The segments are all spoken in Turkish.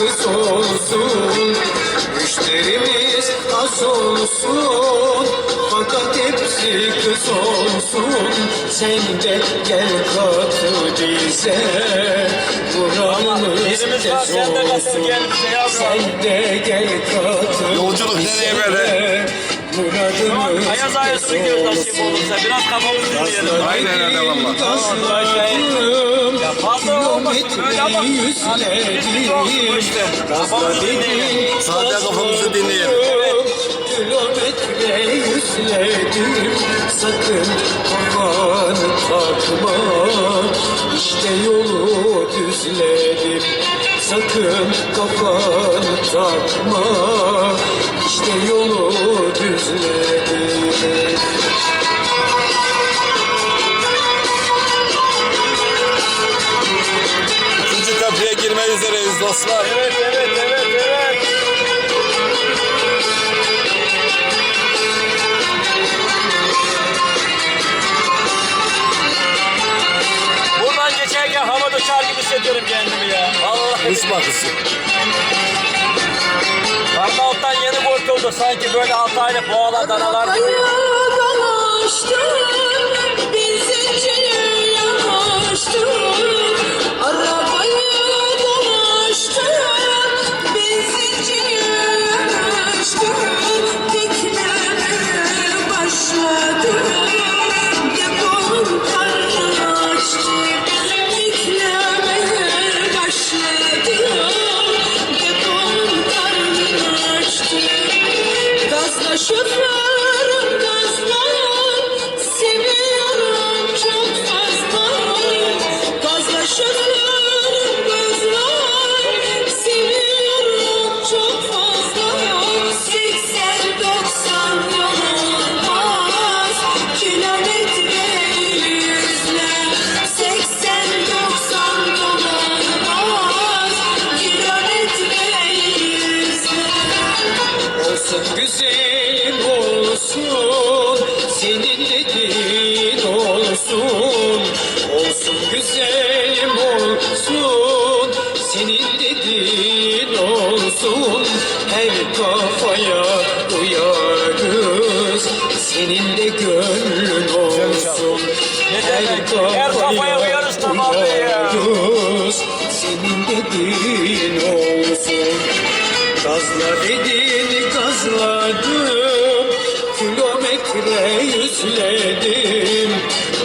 kız olsun Müşterimiz az olsun Fakat hepsi kız olsun Sen de gel katıl bize Buramız tez sen de katıl olsun. Sen de gel katıl Yolculuk nereye böyle? Muradımız Ayaz ayası gidiyoruz nasip olursa. Biraz kafamızı dinleyelim. Aynen öyle valla. Ya fazla işte. Kafamızı dinleyelim. Sakın kafanı takma İşte yolu düzledim sakın kafanı takma İşte yolu düzledim girmek üzereyiz dostlar. Evet evet evet evet. Buradan geçerken havada uçar gibi hissediyorum kendimi ya. Vallahi. Kuş bakışı. Karnavuttan yeni kurtuldu sanki böyle Altaylı boğalar danalar gibi. Yanaştım, Güzelim olsun Senin dediğin olsun. Olsun güzelim olsun Senin dediğin olsun. Her kafaya uyarız Senin de gönlün olsun? Her kafaya uyarız Senin dediğin olsun. Gazla dedin Yüzledim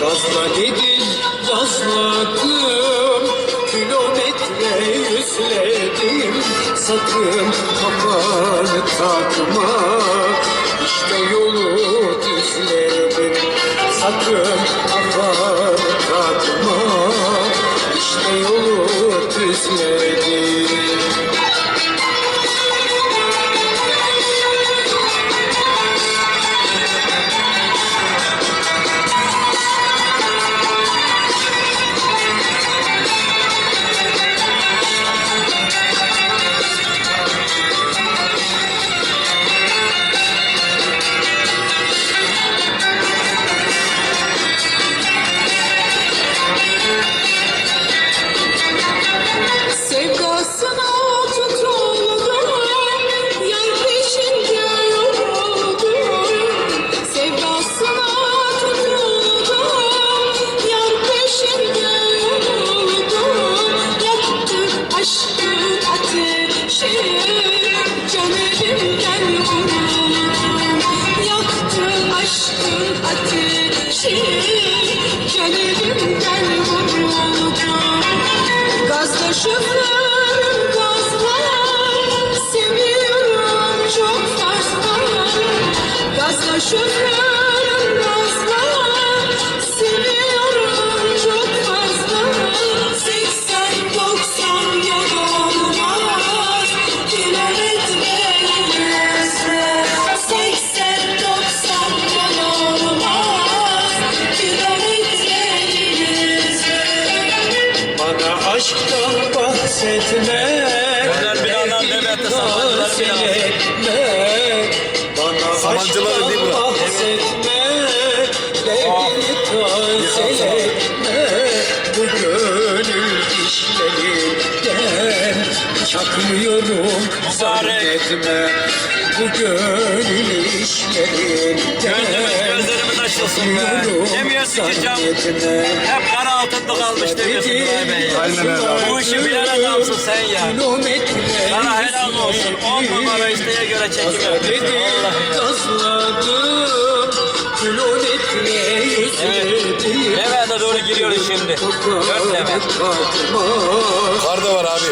Gazla dedin gazladım Kilometre yüzledim Sakın kafanı takma. İşte yolu düzledim. Sakın kafanı takma. İşte yolu düzledim aşktan bahsetme Onlar bir yandan devlette, Sabancılar bir yandan. Etme Bana aşktan zannetme Bu gönül Gözümüz gözlerimiz açılsın be. Demiyorsun ki cam hep kara altında kalmış demiyorsun Nuray Bey. Bu işi bilen adamsın sen ya. Sana helal olsun. On numara isteğe göre çekim yapıyorsun. Vallahi. Yüzledim Levent'e doğru giriyoruz şimdi. Dört Levent. Var da var abi.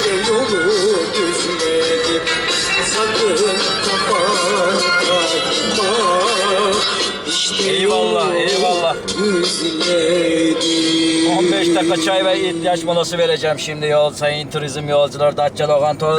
Sakın kafanı takma İşte Eyvallah, yol eyvallah. düzledim 15 dakika çay ve ihtiyaç molası vereceğim şimdi yol sayın turizm yolcuları Datça Lokanta.